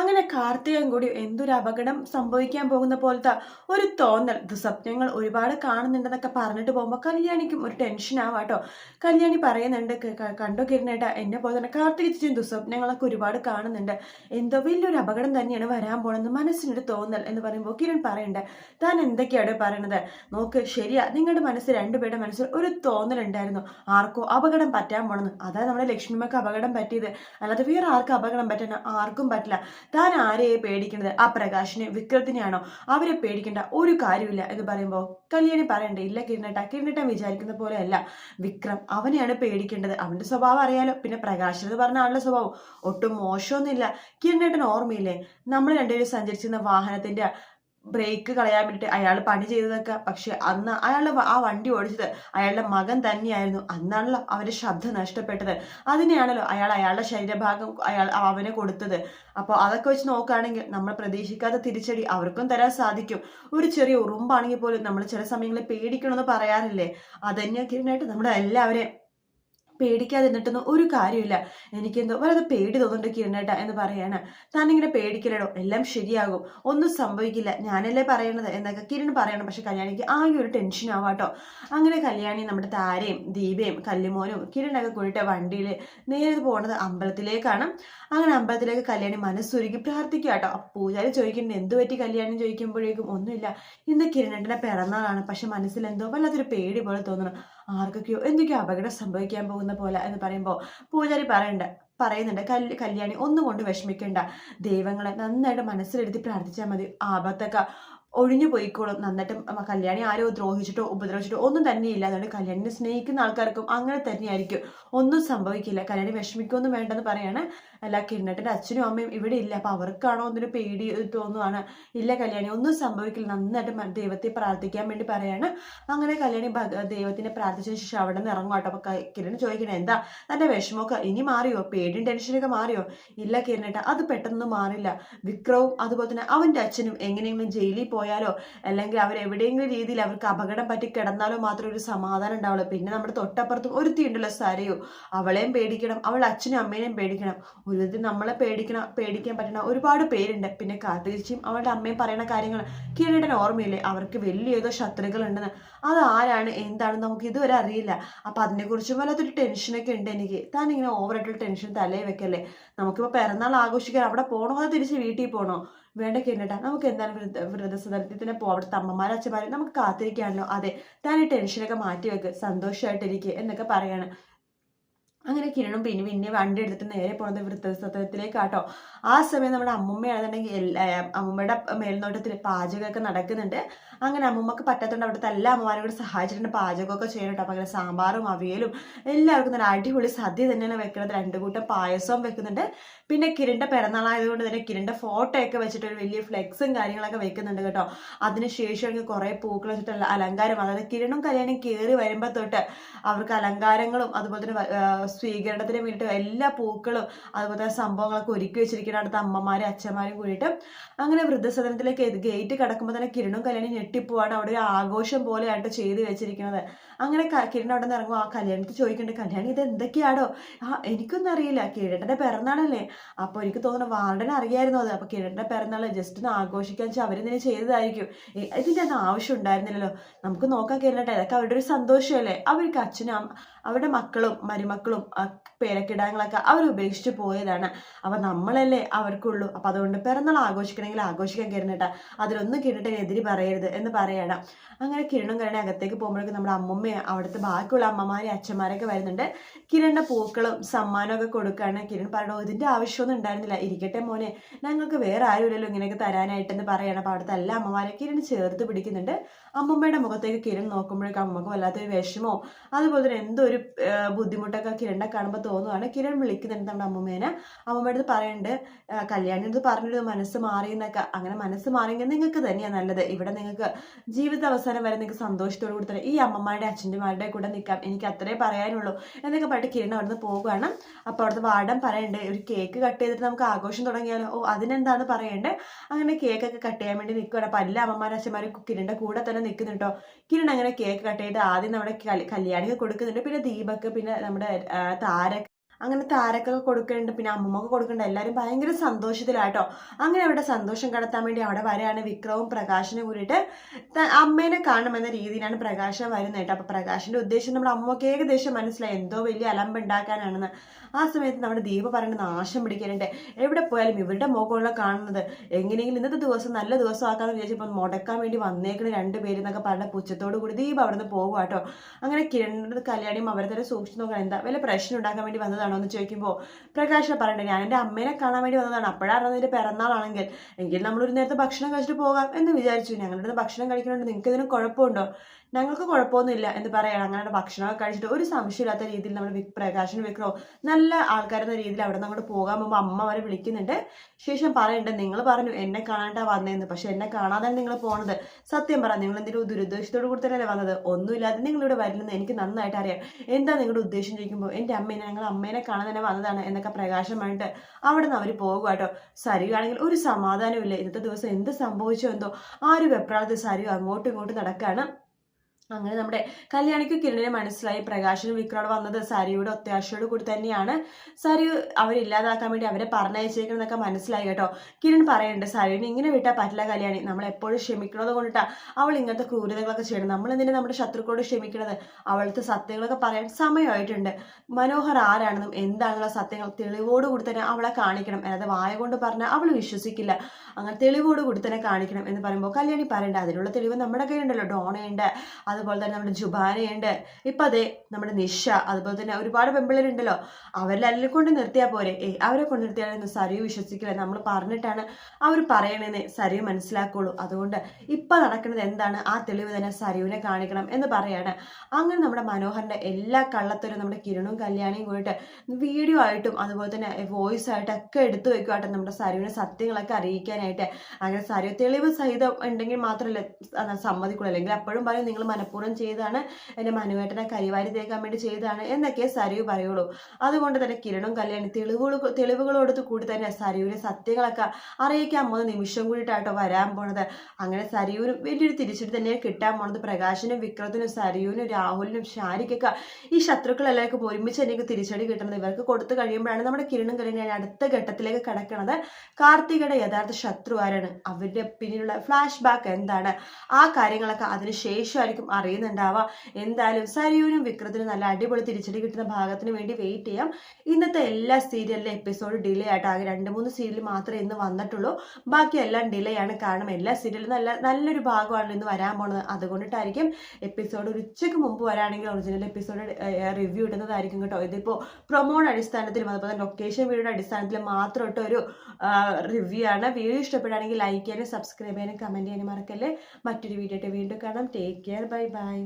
അങ്ങനെ കാർത്തികൻ കൂടി എന്തൊരു അപകടം സംഭവിക്കാൻ പോകുന്ന പോലത്തെ ഒരു തോന്നൽ. ദുസ്വപ്നങ്ങൾ ഒരുപാട് കാണുന്നുണ്ടെന്നൊക്കെ പറഞ്ഞിട്ട് പോകുമ്പോൾ കല്യാണിക്കും ഒരു ടെൻഷൻ ആവാട്ടോ കല്യാണി പറയുന്നുണ്ട് "ക- ക- കണ്ടോ കിരണേട്ട എന്നെ പോലെ തന്നെ കാർത്തിക ചേച്ചിയും ദുസ്വപ്നങ്ങളൊക്കെ ഒരുപാട് കാണുന്നുണ്ട്. എന്തോ വലിയൊരു അപകടം തന്നെയാണ് വരാൻ പോണെന്ന് മനസ്സിനൊരു തോന്നൽ എന്ന് പറയുമ്പോൾ കിരൺ പറയണ്ടേ. താൻ എന്തൊക്കെയാണ് പറയണത്? നോക്ക് ശരിയാ നിങ്ങളുടെ മനസ്സിൽ രണ്ടുപേരുടെ മനസ്സിൽ ഒരു തോന്നൽ ഉണ്ടായിരുന്നു. ആർക്കോ അപകടം പറ്റാൻ പോണെന്ന്. അതായത് നമ്മുടെ ലക്ഷ്മിമക്ക് അപകടം പറ്റിയത്. അല്ലാതെ വേറെ ആർക്കും അപകടം പറ്റാൻ ആർക്കും പറ്റില്ല. താൻ ആരെയെ പേടിക്കുന്നത്? ആ പ്രകാശിനെ വിക്രത്തിനെയാണോ? അവരെ പേടിക്കേണ്ട ഒരു കാര്യമില്ല എന്ന് പറയുമ്പോൾ കല്യാണി പറയണ്ടേ ഇല്ല കിരണട്ട കിരണട്ടൻ വിചാരിക്കുന്ന പോലെയല്ല. വിക്രം അവനെയാണ് പേടിക്കേണ്ടത്. അവന്റെ സ്വഭാവം അറിയാലോ. പിന്നെ പ്രകാശ് എന്ന് പറഞ്ഞ ആളുടെ സ്വഭാവം. ഒട്ടും മോശമൊന്നുമില്ല. കിരണേട്ടൻ ഓർമ്മയില്ലേ? നമ്മൾ രണ്ടുപേരും സഞ്ചരിച്ചിരുന്ന വാഹനത്തിന്റെ ബ്രേക്ക് കളയാൻ വേണ്ടിയിട്ട് അയാൾ പണി ചെയ്തതൊക്കെ. പക്ഷെ അന്ന് അയാളുടെ ആ വണ്ടി ഓടിച്ചത് അയാളുടെ മകൻ തന്നെയായിരുന്നു. അന്നാണല്ലോ അവന്റെ ശബ്ദം നഷ്ടപ്പെട്ടത്. അതിനെയാണല്ലോ അയാൾ അയാളുടെ ശരീരഭാഗം അയാൾ അവനെ കൊടുത്തത്. അപ്പോൾ അതൊക്കെ വെച്ച് നോക്കുകയാണെങ്കിൽ നമ്മൾ പ്രതീക്ഷിക്കാത്ത തിരിച്ചടി അവർക്കും തരാൻ സാധിക്കും. ഒരു ചെറിയ ഉറുമ്പാണെങ്കിൽ പോലും നമ്മൾ ചില സമയങ്ങളിൽ പേടിക്കണമെന്ന് പറയാറില്ലേ? അതന്നെ കിരണായിട്ട് നമ്മുടെ എല്ലാവരെയും പേടിക്കാതിരുന്നിട്ടൊന്നും ഒരു കാര്യമില്ല എനിക്കെന്തോ വളരെ പേടി തോന്നുന്നുണ്ട് കിരണേട്ട എന്ന് പറയാണ്. താനിങ്ങനെ പേടിക്കലടോ എല്ലാം ശരിയാകും. ഒന്നും സംഭവിക്കില്ല. ഞാനല്ലേ പറയണത് എന്നൊക്കെ കിരൺ പറയണം. പക്ഷെ കല്യാണിക്ക് ആകെ ഒരു ടെൻഷൻ ആവാട്ടോ. അങ്ങനെ കല്യാണി നമ്മുടെ താരയും ദീപയും കല്ലുമോനും കിരണൊക്കെ കൂടിയിട്ട് വണ്ടിയിൽ നേരെ പോണത് അമ്പലത്തിലേക്കാണ്. അങ്ങനെ അമ്പലത്തിലേക്ക് കല്യാണി മനസ്സൊരുക്കി പ്രാർത്ഥിക്കുക കേട്ടോ പൂജാരി ചോദിക്കുന്നുണ്ട്. എന്ത് പറ്റി കല്യാണി ചോദിക്കുമ്പോഴേക്കും? ഒന്നുമില്ല. ഇന്ന് കിരണേട്ടന്റെ പിറന്നാളാണ്. പക്ഷെ മനസ്സിൽ എന്തോ വല്ലാത്തൊരു പേടി പോലെ തോന്നണം ആർക്കൊക്കെയോ എന്തൊക്കെയോ അപകടം സംഭവിക്കാൻ പോകുന്ന പോലെ എന്ന് പറയുമ്പോൾ പൂജാരി പറയണ്ട പറയുന്നുണ്ട് കല്യ കല്യാണി ഒന്നും കൊണ്ട് വിഷമിക്കേണ്ട. ദൈവങ്ങളെ നന്നായിട്ട് മനസ്സിലെടുത്തി പ്രാർത്ഥിച്ചാൽ മതി. ആപത്തൊക്കെ ഒഴിഞ്ഞു പോയിക്കോളും. നന്നായിട്ട് കല്യാണി ആരോ ദ്രോഹിച്ചിട്ടോ ഉപദ്രവിച്ചിട്ടോ ഒന്നും തന്നെയില്ല. അതുകൊണ്ട് കല്യാണിനെ സ്നേഹിക്കുന്ന ആൾക്കാർക്കും അങ്ങനെ തന്നെയായിരിക്കും. ഒന്നും സംഭവിക്കില്ല. കല്യാണി വിഷമിക്കൊന്നും വേണ്ടെന്ന് പറയാണ്. അല്ല കിണ്ണട്ടിന്റെ അച്ഛനും അമ്മയും ഇവിടെ ഇല്ല. അപ്പോൾ അവർക്കാണോ ഒന്നിന് പേടി തോന്നുവാണ്. ഇല്ല കല്യാണി ഒന്നും സംഭവിക്കില്ല. നന്നായിട്ട് ദൈവത്തെ പ്രാർത്ഥിക്കാൻ വേണ്ടി പറയാണ്. അങ്ങനെ കല്യാണി ദൈവത്തിനെ പ്രാർത്ഥിച്ച ശേഷം അവിടെ നിന്ന് ഇറങ്ങും കേട്ടോ അപ്പോൾ കിരണ് ചോദിക്കണേ എന്താ? തന്റെ വിഷമമൊക്കെ ഇനി മാറിയോ? പേടിയും ടെൻഷനൊക്കെ മാറിയോ? ഇല്ല കിരണേട്ട അത് പെട്ടെന്ന് മാറില്ല. വിക്രവും അതുപോലെ തന്നെ അവന്റെ അച്ഛനും എങ്ങനെയെങ്കിലും ജയിലിൽ പോയാലോ? അല്ലെങ്കിൽ അവരെവിടെയെങ്കിലും രീതിയിൽ അവർക്ക് അപകടം പറ്റി കിടന്നാലോ മാത്രമേ ഒരു സമാധാനം ഉണ്ടാവുള്ളൂ. പിന്നെ നമ്മുടെ തൊട്ടപ്പുറത്തും ഒരുത്തി ഉണ്ടല്ലോ സരയോ. അവളെയും പേടിക്കണം അവൾ അച്ഛനും അമ്മേനെയും പേടിക്കണം. ഒരു വിധത്തിൽ നമ്മളെ പേടിക്കണ പേടിക്കാൻ പറ്റണ ഒരുപാട് പേരുണ്ട്. പിന്നെ കാർത്തികച്ചിയും അവളുടെ അമ്മയും പറയുന്ന കാര്യങ്ങൾ കിരീടൻ ഓർമ്മയില്ലേ? അവർക്ക് വലിയ ഏതോ ശത്രുക്കൾ ഉണ്ടെന്ന് അത് ആരാണ്? എന്താണെന്ന് നമുക്ക് ഇതുവരെ അറിയില്ല. അപ്പൊ അതിനെക്കുറിച്ച് വല്ലാത്തൊരു ടെൻഷനൊക്കെ ഉണ്ട് എനിക്ക്. താൻ ഇങ്ങനെ ഓവറായിട്ടുള്ള ടെൻഷൻ തലയിൽ വെക്കല്ലേ? നമുക്കിപ്പോ പിറന്നാൾ ആഘോഷിക്കാൻ അവിടെ പോകണോ അതോ തിരിച്ച് വീട്ടിൽ പോകണോ വേണ്ട കേട്ടാ നമുക്ക് എന്താണ് വൃദ്ധ വൃദ്ധസദനത്തിന് പോ അവിടുത്തെ അമ്മമാരും അച്ഛന്മാരും നമുക്ക് കാത്തിരിക്കാണല്ലോ. അതെ താൻ ഈ ടെൻഷനൊക്കെ മാറ്റി വെക്ക്. സന്തോഷമായിട്ടിരിക്കുക എന്നൊക്കെ പറയാണ്. അങ്ങനെ കിരണും പിന്നെ പിന്നെ വണ്ടി എടുത്തിട്ട് നേരെ പോണത് വൃദ്ധസദനത്തിലേക്കാട്ടോ. ആ സമയം നമ്മുടെ അമ്മുമ്മയാണെന്നുണ്ടെങ്കിൽ എല്ലാ അമ്മുമ്മയുടെ മേൽനോട്ടത്തിൽ പാചകമൊക്കെ നടക്കുന്നുണ്ട്. അങ്ങനെ അമ്മുമ്മക്ക് പറ്റാത്തതുകൊണ്ട് അവിടുത്തെ എല്ലാ അമ്മമാരും കൂടെ സഹായിച്ചിട്ടുണ്ട്. പാചകമൊക്കെ ചെയ്യണം അപ്പം അങ്ങനെ സാമ്പാറും അവിയലും എല്ലാവർക്കും നല്ല അടിപൊളി സദ്യ തന്നെയാണ് വെക്കുന്നത്. രണ്ട് കൂട്ടം പായസവും വെക്കുന്നുണ്ട്. പിന്നെ കിരണിന്റെ പിറന്നാളായതുകൊണ്ട് തന്നെ കിരണിന്റെ ഫോട്ടോ ഒക്കെ വെച്ചിട്ട് ഒരു വലിയ ഫ്ലെക്സും കാര്യങ്ങളൊക്കെ വെക്കുന്നുണ്ട് കേട്ടോ. അതിനുശേഷം കുറെ പൂക്കൾ വെച്ചിട്ടുള്ള അലങ്കാരം. അതായത് കിരണും കല്യാണം കയറി വരുമ്പോൾ തൊട്ട് അവർക്ക് അലങ്കാരങ്ങളും അതുപോലെ തന്നെ സ്വീകരണത്തിന് വേണ്ടിയിട്ട് എല്ലാ പൂക്കളും അതുപോലെ സംഭവങ്ങളൊക്കെ ഒരുക്കി വെച്ചിരിക്കുന്ന അടുത്ത അമ്മമാരും അച്ഛന്മാരും കൂടിയിട്ട് അങ്ങനെ വൃദ്ധസദനത്തിലേക്ക് ഗേറ്റ് കടക്കുമ്പോൾ തന്നെ കിരണും കല്യാണി ഞെട്ടിപ്പോവാണ്. അവിടെ ഒരു ആഘോഷം പോലെയായിട്ട് ചെയ്ത് വെച്ചിരിക്കുന്നത് അങ്ങനെ കിരൺ അവിടെ നിന്ന് ഇറങ്ങും. ആ കല്യാണത്തിൽ ചോദിക്കുന്നുണ്ട് കല്യാണി ഇത് എന്തൊക്കെയാണോ ആ എനിക്കൊന്നും അറിയില്ല. കിരണിന്റെ പിറന്നാളല്ലേ. അപ്പോൾ എനിക്ക് തോന്നുന്നു വാർഡൻ അറിയായിരുന്നു അത്. അപ്പൊ കിരണിന്റെ പിറന്നാൾ ജസ്റ്റ് ഒന്ന് ആഘോഷിക്കാൻ വെച്ചാൽ അവരെന്തിനും ചെയ്തതായിരിക്കും. ഇതിന്റെ ഒന്നും ആവശ്യം ഉണ്ടായിരുന്നില്ലല്ലോ. നമുക്ക് നോക്കാൻ കിരണട്ടെ ഇതൊക്കെ അവരുടെ ഒരു സന്തോഷമല്ലേ? അവർക്ക് അച്ഛനും അവരുടെ മക്കളും മരുമക്കളും ആ, പേരക്കിടാങ്ങളൊക്കെ അവർ ഉപേക്ഷിച്ച് പോയതാണ്. അപ്പം നമ്മളല്ലേ അവർക്കുള്ളൂ. അപ്പം അതുകൊണ്ട് പിറന്നാൾ ആഘോഷിക്കണമെങ്കിൽ ആഘോഷിക്കാൻ കിരണേട്ടാ അതിലൊന്നും കിരണട്ടെ എതിരി പറയരുത് എന്ന് പറയണം. അങ്ങനെ കിരണും കിരണ അകത്തേക്ക് പോകുമ്പോഴേക്കും നമ്മുടെ അമ്മമ്മയും അവിടുത്തെ ബാക്കിയുള്ള അമ്മമാരെയും അച്ഛന്മാരൊക്കെ വരുന്നുണ്ട്. കിരണിന്റെ പൂക്കളും സമ്മാനമൊക്കെ കൊടുക്കുകയാണ്. കിരൺ പറയണോ ഇതിന്റെ ആവശ്യമൊന്നും ഉണ്ടായിരുന്നില്ല. ഇരിക്കട്ടെ മോനെ. ഞങ്ങൾക്ക് വേറെ ആരുമില്ലല്ലോ ഇങ്ങനെയൊക്കെ തരാനായിട്ടെന്ന് പറയണം. അപ്പോൾ അവിടുത്തെ എല്ലാ അമ്മമാരെ കിരൺ ചേർത്ത് പിടിക്കുന്നുണ്ട്. അമ്മമ്മയുടെ മുഖത്തേക്ക് കിരൺ നോക്കുമ്പോഴേക്കും അമ്മയ്ക്ക് വല്ലാത്തൊരു വിഷമവും അതുപോലെ തന്നെ എന്തോ ഒരു ബുദ്ധിമുട്ടൊക്കെ കിരണിനെ കാണുമ്പോൾ തോന്നുവാണ്. കിരൺ വിളിക്കുന്നുണ്ട് നമ്മുടെ അമ്മമ്മേനെ. അമ്മമ്മയുടെ അടുത്ത് പറയുന്നുണ്ട് കല്യാണി അടുത്ത് പറഞ്ഞിട്ട് മനസ്സ് മാറിയെന്നൊക്കെ അങ്ങനെ മനസ്സ് മാറിയെങ്കിൽ നിങ്ങൾക്ക് തന്നെയാണ് നല്ലത്. ഇവിടെ നിങ്ങൾക്ക് ജീവിത അവസാനം വരെ നിങ്ങൾക്ക് സന്തോഷത്തോടു കൂടി തന്നെ ഈ അമ്മമാരുടെ അച്ഛന്റെമാരുടെ കൂടെ നിൽക്കാം. എനിക്ക് അത്രേ പറയാനുള്ളൂ. എന്നൊക്കെ പറഞ്ഞിട്ട് കിരൺ അവിടുന്ന് പോവുകയാണ് അപ്പോൾ അവിടുത്തെ വാർഡൻ പറയണ്ടേ ഒരു കേക്ക് കട്ട് ചെയ്തിട്ട് നമുക്ക് ആഘോഷം തുടങ്ങിയാലോ? ഓ അതിനെന്താണ് പറയണ്ടേ? അങ്ങനെ കേക്കൊക്കെ കട്ട് ചെയ്യാൻ വേണ്ടി നിൽക്കുകയാണ് അപ്പോൾ എല്ലാ അമ്മമാരും അച്ഛന്മാരും കിരണിന്റെ കൂടെ തന്നെ നിൽക്കുന്നുണ്ടോ കിരൺ അങ്ങനെ കേക്ക് കട്ട് ചെയ്ത് ആദ്യം നമ്മുടെ കല്യാണിക്ക് കൊടുക്കുന്നുണ്ട്. പിന്നെ ദീപക്ക് പിന്നെ നമ്മുടെ താര അങ്ങനെ താരക്കൊക്കെ കൊടുക്കുന്നുണ്ട് പിന്നെ അമ്മമ്മക്ക് കൊടുക്കുന്നുണ്ട് എല്ലാവരും ഭയങ്കര സന്തോഷത്തിലാട്ടോ. അങ്ങനെ അവിടെ സന്തോഷം കടത്താൻ വേണ്ടി അവിടെ വരെയാണ് വിക്രവും പ്രകാശനും കൂടിയിട്ട് അമ്മേനെ കാണുമെന്ന രീതിയിലാണ് പ്രകാശം വരുന്നത് കേട്ടോ. അപ്പം പ്രകാശിന്റെ ഉദ്ദേശം നമ്മുടെ അമ്മയ്ക്ക് ഏകദേശം മനസ്സിലായി. എന്തോ വലിയ അലമ്പ് ഉണ്ടാക്കാനാണെന്ന്. ആ സമയത്ത് നമ്മുടെ ദീപ പറയുന്നത് നാശം പിടിക്കാനുണ്ട് എവിടെ പോയാലും ഇവരുടെ മുഖമുള്ള കാണുന്നത്. എങ്ങനെയെങ്കിലും ഇന്നത്തെ ദിവസം നല്ല ദിവസം ആക്കാന്ന് വിചാരിച്ചപ്പോൾ മുടക്കാൻ വേണ്ടി വന്നേക്കണ രണ്ടുപേരെന്നൊക്കെ പറഞ്ഞ പുച്ഛത്തോടു കൂടി ദീപ അവിടുന്ന് പോകുക കേട്ടോ അങ്ങനെ കിരണിന്റെ കല്യാണിയും അവരെ തന്നെ സൂക്ഷിച്ചു നോക്കാൻ എന്താ വല്ല പ്രശ്നം ഉണ്ടാക്കാൻ വേണ്ടി വന്നതാണോ എന്ന് ചോദിക്കുമ്പോൾ പ്രകാശ പറയണ്ട ഞാൻ എന്റെ അമ്മേനെ കാണാൻ വേണ്ടി വന്നതാണ്. അപ്പോഴാണ് എന്റെ പിറന്നാളാണെങ്കിൽ. എങ്കിൽ നമ്മളൊരു നേരത്തെ ഭക്ഷണം കഴിച്ചിട്ട് പോകാം എന്ന് വിചാരിച്ചു. ഞങ്ങളുടെ ഭക്ഷണം കഴിക്കുന്നുണ്ട്. നിങ്ങൾക്ക് ഇതിന് കുഴപ്പമുണ്ടോ? ഞങ്ങൾക്ക് കുഴപ്പമൊന്നുമില്ല എന്ന് പറയണം. അങ്ങനെ ഭക്ഷണമൊക്കെ കഴിച്ചിട്ട് ഒരു സംശയമില്ലാത്ത രീതിയിൽ നമ്മൾ വിക് പ്രകാശനും വിക്രോ നല്ല ആൾക്കാരെന്ന രീതിയിൽ അവിടെ നമ്മൾ പോകാൻ പോകുമ്പോൾ അമ്മ അവരെ വിളിക്കുന്നുണ്ട്. ശേഷം പറയുന്നുണ്ട് നിങ്ങൾ പറഞ്ഞു എന്നെ കാണാണ്ടാ വന്നതെന്ന് പക്ഷെ എന്നെ കാണാതെ നിങ്ങൾ പോണത്. സത്യം പറ നിങ്ങൾ എന്തെങ്കിലും ദുരുദ്ദേശത്തോട് കൂടി തന്നെയല്ലേ വന്നത്? ഒന്നുമില്ലാതെ നിങ്ങളിവിടെ വരുന്നത് എനിക്ക് നന്നായിട്ട് അറിയാം. എന്താ നിങ്ങളുടെ ഉദ്ദേശം? ചോദിക്കുമ്പോൾ എന്റെ അമ്മേനെ ഞങ്ങൾ അമ്മേനെ കാണാൻ തന്നെ വന്നതാണ് എന്നൊക്കെ പ്രകാശമായിട്ട് അവിടെ നിന്ന് അവർ പോകുക കേട്ടോ. സരിയാണെങ്കിൽ ഒരു സമാധാനമില്ല ഇന്നത്തെ ദിവസം എന്ത് സംഭവിച്ചോ എന്തോ ആ ഒരു വെപ്രാളത്തിൽ സരി അങ്ങോട്ടും ഇങ്ങോട്ടും നടക്കുകയാണ് അങ്ങനെ നമ്മുടെ കല്യാണിക്ക് കിരണിനെ മനസ്സിലായി പ്രകാശനും വിക്രോട് വന്നത് സരിയുടെ ഒത്യാശയോട് കൂടി തന്നെയാണ്. സരി അവരില്ലാതാക്കാൻ വേണ്ടി അവരെ പറഞ്ഞയച്ചേക്കണമെന്നൊക്കെ മനസ്സിലായി കേട്ടോ. കിരൺ പറയുന്നുണ്ട് സരിനെ ഇങ്ങനെ വിട്ടാൽ പറ്റില്ല കല്യാണി. നമ്മൾ എപ്പോഴും ക്ഷമിക്കണത് കൊണ്ടിട്ടാ അവൾ ഇങ്ങനത്തെ ക്രൂരതകളൊക്കെ ചെയ്യണം നമ്മൾ എന്തിനാ നമ്മുടെ ശത്രുക്കളോട് ക്ഷമിക്കണത് അവളത്തെ സത്യങ്ങളൊക്കെ പറയാൻ സമയമായിട്ടുണ്ട്. മനോഹർ ആരാണെന്നും എന്താണെന്നുള്ള സത്യങ്ങൾ തെളിവോടുകൂടി തന്നെ അവളെ കാണിക്കണം. അതായത് വായ കൊണ്ട് പറഞ്ഞാൽ അവൾ വിശ്വസിക്കില്ല. അങ്ങനെ തെളിവോടുകൂടി തന്നെ കാണിക്കണം എന്ന് പറയുമ്പോൾ കല്യാണി പറയണ്ട അതിനുള്ള തെളിവ് നമ്മുടെ കയ്യിലുണ്ടല്ലോ ഡോണയുണ്ട് അതുപോലെ തന്നെ നമ്മുടെ ജുബാനയുണ്ട്. ഇപ്പൊ അതെ നമ്മുടെ നിഷ അതുപോലെ തന്നെ ഒരുപാട് പെമ്പിളരുണ്ടല്ലോ അവരെല്ലാം കൊണ്ട് നിർത്തിയാൽ പോരെ. ഏ അവരെ കൊണ്ട് നിർത്തിയാലൊന്നും സരിയു വിശ്വസിക്കില്ല നമ്മൾ പറഞ്ഞിട്ടാണ് അവർ പറയണേന്ന് സരിയു മനസ്സിലാക്കുള്ളൂ. അതുകൊണ്ട് ഇപ്പൊ നടക്കുന്നത് എന്താണ്? ആ തെളിവ് തന്നെ സരിയുവിനെ കാണിക്കണം എന്ന് പറയാണ്. അങ്ങനെ നമ്മുടെ മനോഹറിന്റെ എല്ലാ കള്ളത്തരും നമ്മുടെ കിരണും കല്യാണിയും കൂടിയിട്ട് വീഡിയോ ആയിട്ടും അതുപോലെ തന്നെ വോയിസ് ആയിട്ടൊക്കെ എടുത്തു വെക്കുവാട്ടെ നമ്മുടെ സരുവിനെ സത്യങ്ങളൊക്കെ അറിയിക്കാനായിട്ട്. അങ്ങനെ സരു തെളിവ് സഹിതം ഉണ്ടെങ്കിൽ മാത്രമല്ല സമ്മതിക്കുള്ളൂ. അല്ലെങ്കിൽ അപ്പോഴും പറയും നിങ്ങൾ മനഃപൂർവം ചെയ്താണ് എന്റെ മനുവേട്ടനെ കരിവാരി തേക്കാൻ വേണ്ടി ചെയ്തതാണ് എന്നൊക്കെ സരിയു പറയുള്ളൂ. അതുകൊണ്ട് തന്നെ കിരണും കല്യാണി തെളിവുകൾ തെളിവുകളോടത്ത് കൂടി തന്നെ സരുവിനെ സത്യങ്ങളൊക്കെ അറിയിക്കാൻ പോകുന്ന നിമിഷം കൂടിയിട്ടാട്ടോ വരാൻ പോണത്. അങ്ങനെ സരയൂരും വലിയൊരു തിരിച്ചിട്ട് തന്നെ കിട്ടാൻ പോണത്. പ്രകാശനും വിക്രത്തിനും സരയൂനും രാഹുലിനും ഷാരിക്കൊക്കെ ഈ ശത്രുക്കളെല്ലാവർക്കും ഒരുമിച്ച് എനിക്ക് തിരിച്ചടി കിട്ടുന്നത് ഇവർക്ക് കൊടുത്തു കഴിയുമ്പോഴാണ് നമ്മുടെ കിരണും കല്യാണി അടുത്ത ഘട്ടത്തിലേക്ക് കിടക്കുന്നത് കാർത്തികയുടെ യഥാർത്ഥ ശത്രു ആരാണ്? അവരുടെ പിന്നിലുള്ള ഫ്ലാഷ് ബാക്ക് എന്താണ്? ആ കാര്യങ്ങളൊക്കെ അതിന് ശേഷമായിരിക്കും അറിയുന്നുണ്ടാവുക എന്തായാലും സരിയൂരും വിക്രത്തിനും നല്ല അടിപൊളി തിരിച്ചടി കിട്ടുന്ന ഭാഗത്തിന് വേണ്ടി വെയിറ്റ് ചെയ്യാം. ഇന്നത്തെ എല്ലാ സീരിയലിലെ എപ്പിസോഡ് ഡിലേ ആയിട്ട് ആകെ രണ്ട് മൂന്ന് സീരിയൽ മാത്രമേ ഇന്ന് വന്നിട്ടുള്ളൂ. ബാക്കി എല്ലാം ഡിലേ ആണ്. കാരണം എല്ലാ സീരിയലും നല്ല നല്ലൊരു ഭാഗമാണ് ഇന്ന് വരാൻ പോണത്. അതുകൊണ്ടിട്ടായിരിക്കും എപ്പിസോഡ് ഒരു ഉച്ചയ്ക്ക് മുമ്പ് വരാണെങ്കിൽ ഒറിജിനൽ എപ്പിസോഡ് റിവ്യൂ ഇടുന്നതായിരിക്കും കേട്ടോ. ഇതിപ്പോൾ പ്രൊമോട് അടിസ്ഥാനത്തിലും അതുപോലെ തന്നെ ലൊക്കേഷൻ വീഡിയോയുടെ അടിസ്ഥാനത്തിലും മാത്രം ഇട്ട ഒരു റിവ്യൂ ആണ്. വീഡിയോ ഇഷ്ടപ്പെടുകയാണെങ്കിൽ ലൈക്ക് ചെയ്യാനും സബ്സ്ക്രൈബ് ചെയ്യാനും കമന്റ് ചെയ്യാനും മറക്കല്ലേ. മറ്റൊരു വീഡിയോ ആയിട്ട് വീണ്ടും കാണാം. Take care bye bye